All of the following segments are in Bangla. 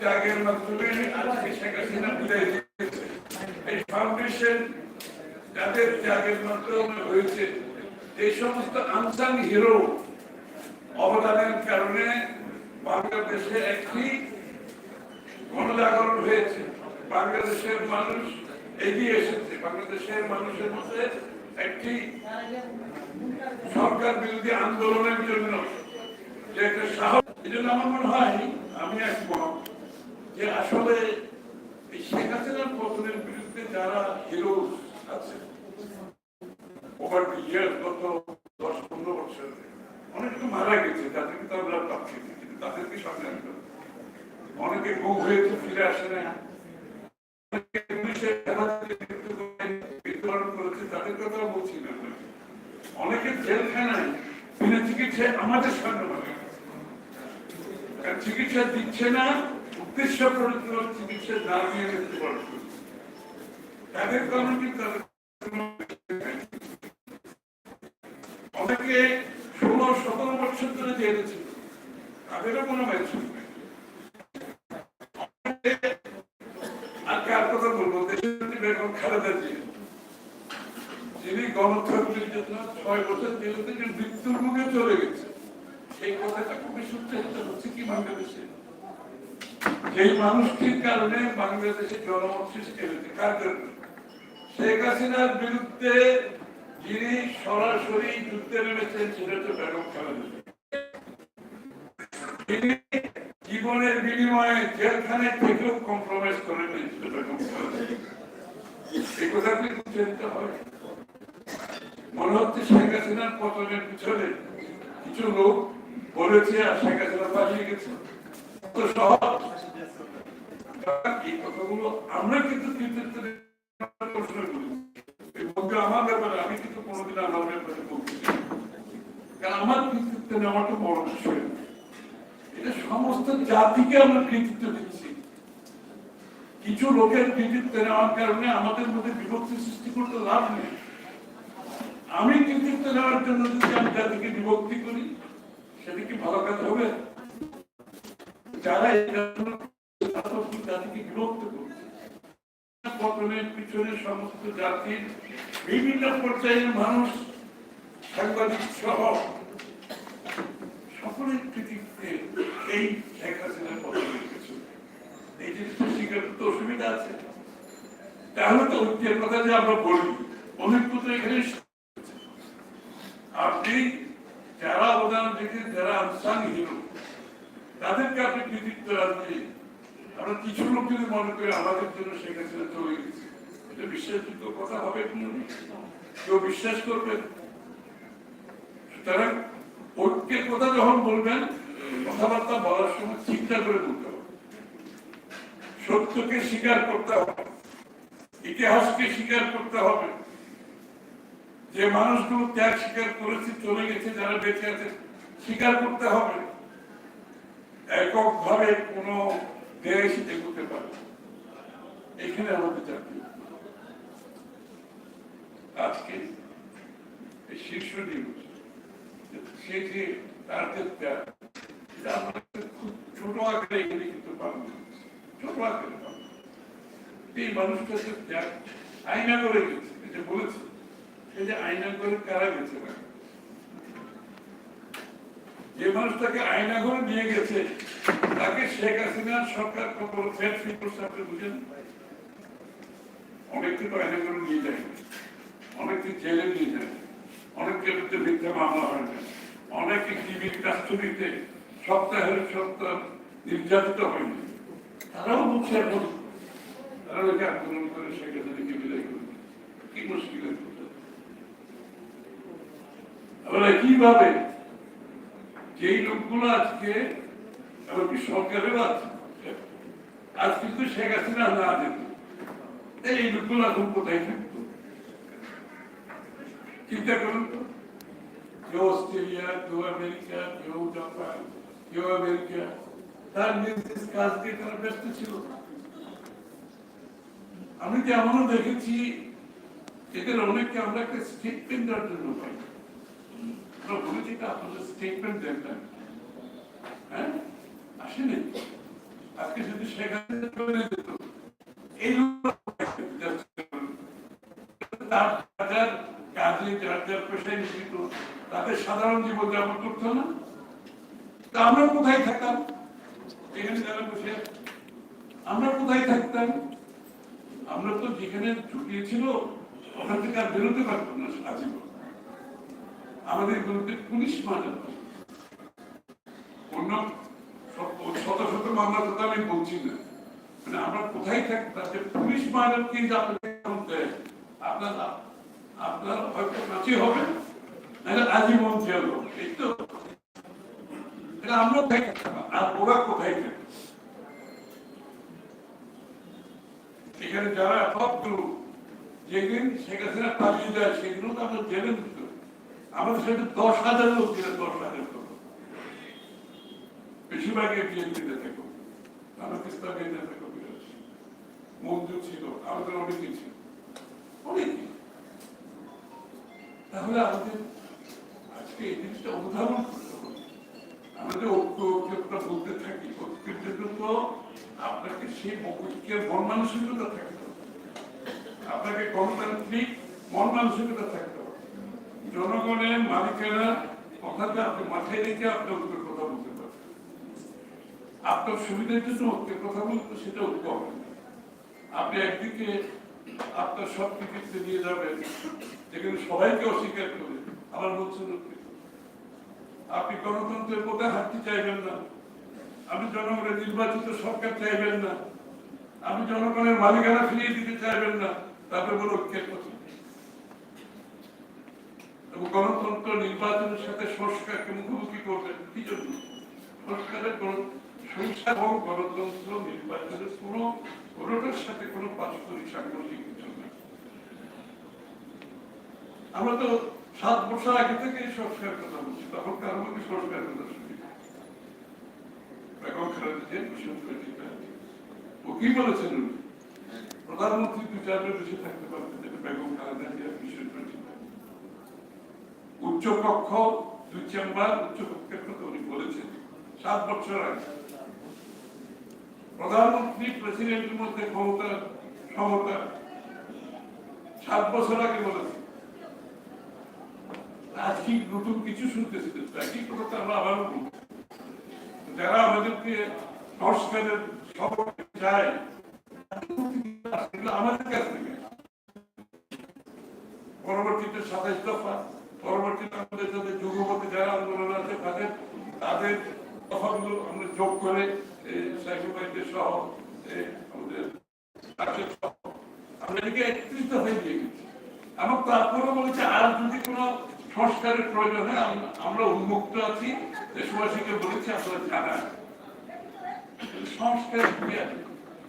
ত্যাগের মাধ্যমে আজকে শেখ হাসিনা দিয়েছে এই ফাউন্ডেশন যাদের ত্যাগের মাধ্যমে হয়েছে, এই সমস্ত আনসাং হিরো অবদানের কারণে বাংলাদেশে একটি গণজাগরণ হয়েছে। বাংলাদেশের মানুষ এগিয়ে এসেছে। বাংলাদেশের মানুষের মধ্যে একটি সরকার বিরোধী আন্দোলনের জন্য যে একটা সাহস, এই জন্য আমার মনে হয় আমি একমত যে আসলে শেখ হাসিনার পতনের বিরুদ্ধে যারা হিরো আছে ওভার দি ইয়ার গত দশ, পনেরো বছর অনেকে মারা গেছে, তাদেরকে আমরা পাচ্ছি কিন্তু সামনে অনেকে বউ ফিরে আসে না আমাদের সামনে চিকিৎসা দিচ্ছে না আর কথা বলব? দেশের বেগম যিনি গণতন্ত্রের জন্য ছয় বছর জেলে থেকে মৃত্যুর মুখে চলে গেছে সেই কথাটা খুবই সত্যায়িত হচ্ছে। কি বাংলাদেশে সেই মানুষটির কারণে বাংলাদেশের জনমত সৃষ্টি হয়েছে কার জন্য শেখ হাসিনার বিরুদ্ধে যিনি সরাসরি যুদ্ধে নেমেছেন, সেটা বেগম খালেদা তিনি জীবনের বিনিময়ে জেলখানে থেকেও কম্প্রোমাইজ করে নিয়েছিল। এই কথাটি চিন্তা হয় মনে হচ্ছে শেখ হাসিনার পতনের পিছনে কিছু লোক বলেছে আর শেখ হাসিনা পালিয়ে গেছে। তো আমরা কিন্তু কিছু লোকের কৃতিত্ব কারণে আমাদের মধ্যে বিভক্তি সৃষ্টি করতে লাভ নেই। আমি কৃতিত্ব নেওয়ার জন্য যদি আমি জাতিকে বিভক্তি করি, সেটা কি ভালো কাজ হবে? যারা জাতিকে বিভক্ত করছে পতনের পিছনে সমস্ত জাতির বিভিন্ন পর্যায়ের মানুষ, সাংবাদিক সহ সকলের কৃতিত্বে এই শেখ হাসিনার পতনের এই জিনিসটা স্বীকার করতে অসুবিধা আছে, তাহলে তো ঐক্যের কথা যে আমরা বলি অনেক তো এখানে আপনি যারা অবদান রেখে, যারা আনসান হিরো তাদেরকে আপনি কৃতিত্ব রাখবেন আমরা কিছু লোক যদি মনে করি আমাদের জন্য শেখ হাসিনা চলে গেছে এটা বিশ্বাসযোগ্য কথা হবে কেউ বিশ্বাস করবেন সুতরাং ঐক্যের কথা যখন বলবেন, কথাবার্তা বলার সময় চিন্তা করে বলতে হবে। সত্যকে স্বীকার করতে হবে, ইতিহাসকে স্বীকার করতে হবে। যে মানুষগুলো ত্যাগ স্বীকার করেছে, চলে গেছে, যারা বেঁচে আছে, স্বীকার করতে হবে। এককভাবে কোনো দেশ এগোতে পারে এখানে আমাদের জাতি আজকে শীর্ষ দিবস সে যে তার আমরা খুব ছোট আকারে এখানে কিন্তু ছোট আকারে। এই করে গেছে। যে করে কারা যে মানুষটাকে আয়না করে নিয়ে গেছে, তাকে শেখ হাসিনার সরকার আপনি বুঝেন? অনেককে তো আয়না করে নিয়ে যায়। অনেককে জেলে নিয়ে যায়। অনেকের বিরুদ্ধে মিথ্যা মামলা হয় না। অনেকে টিভির কাস্টডিতে সপ্তাহের সপ্তাহ নির্যাতিত হয়নি তারাও বলছে এখন। তারা ওকে আন্দোলন করে শেখ হাসিনাকে বিদায় করে দিয়েছে। কি মুশকিলের কথা। কীভাবে যেই লোকগুলো আজকে, এমনকি সরকারের আজ কিন্তু শেখ হাসিনা না যেত এই লোকগুলো এখন কোথায় থাকতো চিন্তা করুন তো। কেউ অস্ট্রেলিয়া, কেউ আমেরিকা, কেউ জাপান, কেউ আমেরিকা। তার নিজ নিজ কাজ দিয়ে তারা ব্যস্ত ছিল। আমি যে এমনও দেখেছি, এদের অনেককে আমরা একটা স্টেটমেন্ট দেওয়ার জন্য পাই। আমরা বলেছি এটা আপনাদের স্টেটমেন্ট দেন না। আসেনি? আজকে যদি সেখানে চলে যেত, এই লোকরা তার যার কাজে, যার যার পেশায় নিয়োজিত, তাদের সাধারণ জীবন যাপন করতো না? তা আমরা কোথায় থাকতাম? আমরা কোথায় থাকতাম? আমরা তো যেখানে ঢুকিয়েছিল ওখান থেকে আর বেরোতে পারতাম না আজীবন আমাদের বিরুদ্ধে পুলিশ মামলা অন্য শত শত মামলা তো আমি বলছি না। মানে আমরা কোথায় থাকতাম যে পুলিশ যে আপনাকে আপনার হয়তো কাছে হবে, নাহলে আজীবন জেল হবে। এই তো। এটা আমরা থাকতাম আর ওরা কোথায় থাকতাম এখানে যারা সবগুলো যেদিন শেখ হাসিনা পালিয়ে যায়, সেগুলো তো আমরা জেলে দিত আমাদের সাথে দশ হাজার লোক দশ হাজার লোক বেশিরভাগই থেকো। আমরা ইসলামী নেতা আছে মঞ্জু ছিল আমাদের ছিল। তাহলে আমাদের আজকে এই জিনিসটা অনুধাবন করতে হবে। আমাদের ঐক্য ঐক্যতা বলতে থাকি ঐক্যের জন্য আপনাকে সেই ঐক্যের মন মানসিকতা হবে। আপনাকে গণতান্ত্রিক মন মানসিকতা হবে জনগণের মালিকেরা কথাটা আপনি মাথায় রেখে আপনি ঐক্যের কথা বলতে পারবেন আপনার সুবিধার জন্য ঐক্যের কথা বলতে সেটা না। আপনি একদিকে আপনার সব কৃতিত্ব নিয়ে যাবেন, যেখানে সবাইকে অস্বীকার করে, আবার বলছেন আপনি। গণতন্ত্রের পথে হাঁটতে চাইবেন না। আপনি জনগণের নির্বাচিত সরকার চাইবেন না। আপনি জনগণের মালিকানা ফিরিয়ে দিতে চাইবেন না। তারপরে বলো ঐক্যের কথা গণতন্ত্র নির্বাচনের সাথে সংস্কারকে মুখোমুখি করবেন। কি জন্য? সংস্কারের কোন সংস্কার এবং গণতন্ত্র নির্বাচনের কোন কোনটার সাথে কোনো পারস্পরিক সাংঘর্ষিক কিছু নেই আমরা তো সাত বছর আগে থেকে এই সংস্কার কথা বলছি, তখন কারও মধ্যে সংস্কার কথা শুনি? বেগম খালেদা জিয়া ও কি বলেছেন প্রধানমন্ত্রী দু চারজন দেশে থাকতে পারতেন বেগম খালেদা জিয়া মিশন করেছিল উচ্চ কক্ষ দুই চেম্বার উচ্চ কক্ষের কথা উনি বলেছেন। সাত বছর আগে। প্রধানমন্ত্রী, প্রেসিডেন্টের মধ্যে ক্ষমতা, সমতা, সাত বছর আগে বলেছে আজকে নতুন কিছু একই কথা আমরা বলব। যারা আমাদেরকে সংস্কারের সফর চায় আমাদের কাছ থেকে। পরবর্তীতে সাতাইশ দফা পরবর্তীতে আমাদের সাথে যুগপথে যারা আন্দোলন আছে, তাদের তাদের দফাগুলো আমরা যোগ করে বাইকের সহ আমাদের আমরা এদিকে একত্রিশ দফায় দিয়ে গেছি। এবং তারপরে বলেছে, আর যদি কোনো সংস্কারের প্রয়োজন হয় আমরা উন্মুক্ত আছি। দেশবাসীকে বলেছি, আপনারা জানান। সংস্কার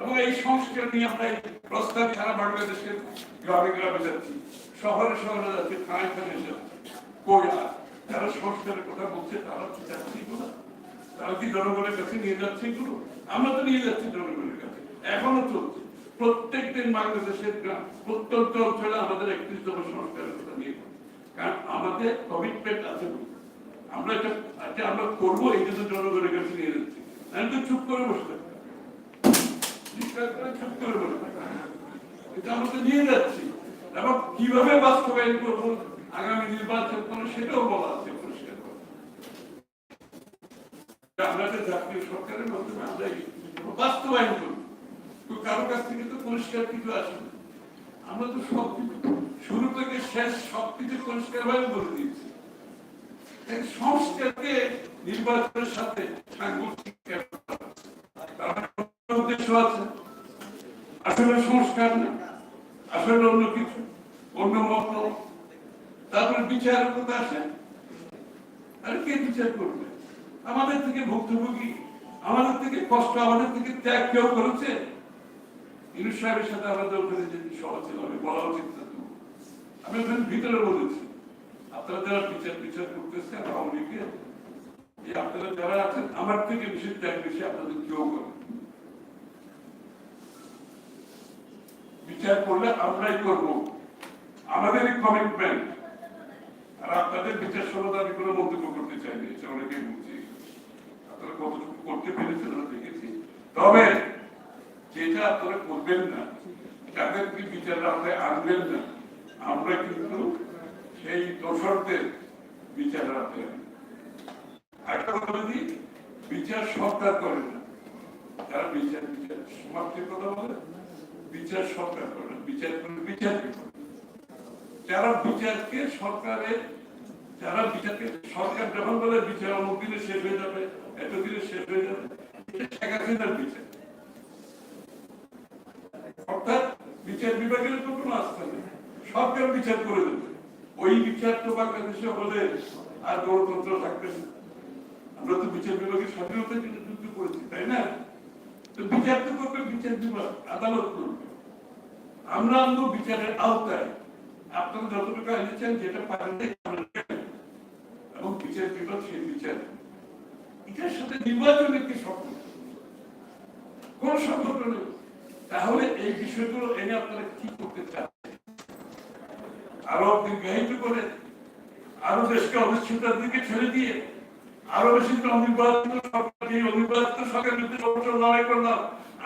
এবং এই সংস্কার নিয়ে আমরা প্রস্তাব সারা বাংলাদেশের গ্রামে গ্রামে যাচ্ছি। শহরে শহরে যাচ্ছি, থানায় থানায় যাচ্ছি। যারা সংস্কারের কথা বলছে, তারা কি যাচ্ছে এগুলো তারা কি জনগণের কাছে নিয়ে যাচ্ছে এগুলো? আমরা তো নিয়ে যাচ্ছি জনগণের কাছে। এখনও চলছে। প্রত্যেক দিন বাংলাদেশের গ্রাম, প্রত্যন্ত অঞ্চলে আমাদের একত্রিশ দফা সংস্কারের কথা নিয়ে কারণ আমাদের কমিটমেন্ট আছে আমরা এটা আজকে আমরা করব, এই জন্য জনগণের কাছে নিয়ে যাচ্ছি। আমি তো চুপ করে বসে চুপ করে বসে এটা আমরা নিয়ে যাচ্ছি। এবং কীভাবে বাস্তবায়ন করব? আগামী নির্বাচন কোনো সেটাও বলা আছে পরিষ্কার করে। জাতীয় সরকারের মাধ্যমে আমরা বাস্তবায়ন করব তো কারও কাছ থেকে তো পরিষ্কার কিছু আসে। আমরা তো সব শুরু থেকে শেষ সব কিছু দিয়েছি। সংস্কারকে নির্বাচনের সাথে করা মানে উদ্দেশ্য আছে? আসলে সংস্কার না। আসলে অন্য কিছু? অন্য মত? তারপরে বিচারের কথা আসে আর কে বিচার করবে? আমাদের থেকে ভুক্তভোগী, আমাদের থেকে কষ্ট, আমাদের থেকে ত্যাগ কেউ করেছে? সাহেবের সাথে আমাদের ওখানে যে আমি বলা উচিত না তো। আমি ওখানে ভিতরে বলেছি, আপনারা যারা বিচার বিচার করতেছেন আওয়ামী এই আপনারা যারা আছেন, আমার থেকে বেশি ত্যাগ বেশি আপনাদের কেউ করে বিচার করলে আমরাই করব। আমাদেরই কমিটমেন্ট আর আপনাদের বিচার সমাধান আমি কোনো মন্তব্য করতে চাইনি, এটা অনেকেই বুঝছি আপনারা কতটুকু করতে পেরেছেন আমরা দেখেছি। তবে যেটা আপনারা করবেন না যাদেরকে বিচার আওতায় আনবেন না, আমরা কিন্তু সেই দোষরদের বিচার আওতায় একটা কথা বলি, বিচার সরকার করে না। যারা বিচার বিচার সমাপ্তির কথা বলে, বিচার সরকার করে না। বিচার করে, বিচার যারা বিচারকে সরকারের, যারা বিচারকে সরকার যখন বলে বিচার, অমুক দিনে শেষ হয়ে যাবে এত দিনে শেষ হয়ে যাবে, এটা শেখ হাসিনার বিচার। অর্থাৎ বিচার বিভাগের উপর কোনো আস্থা নেই। সরকার বিচার করে দেবে। ওই বিচার তো বাংলাদেশে হলে আর গণতন্ত্র থাকবে না। আমরা তো বিচার বিভাগের স্বাধীনতার জন্য যুদ্ধ করেছি, তাই না? তো বিচার তো করবে বিচার বিভাগ, আদালত করবে। আমরা আনব বিচারের আওতায়। আপনারা যতটুকু এনেছেন, যেটা পারেন। এবং বিচার বিভাগ সেই বিচার। এটার সাথে নির্বাচনের কি সম্পর্ক কোন সম্পর্ক নেই। তাহলে এই বিষয়গুলো এনে আপনারা কি করতে চান? আরও দীর্ঘায়িত করে, আরও দেশকে অনিশ্চয়তার দিকে ছেড়ে দিয়ে, আরও বেশি অনির্বাচিত সরকার অনির্বাচিত সরকারের বিরুদ্ধে অবসর লড়াই করলাম,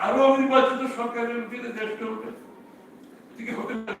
আরও অনির্বাচিত সরকারের বিরুদ্ধে দেশ চলবে। এদিকে হতে পারে।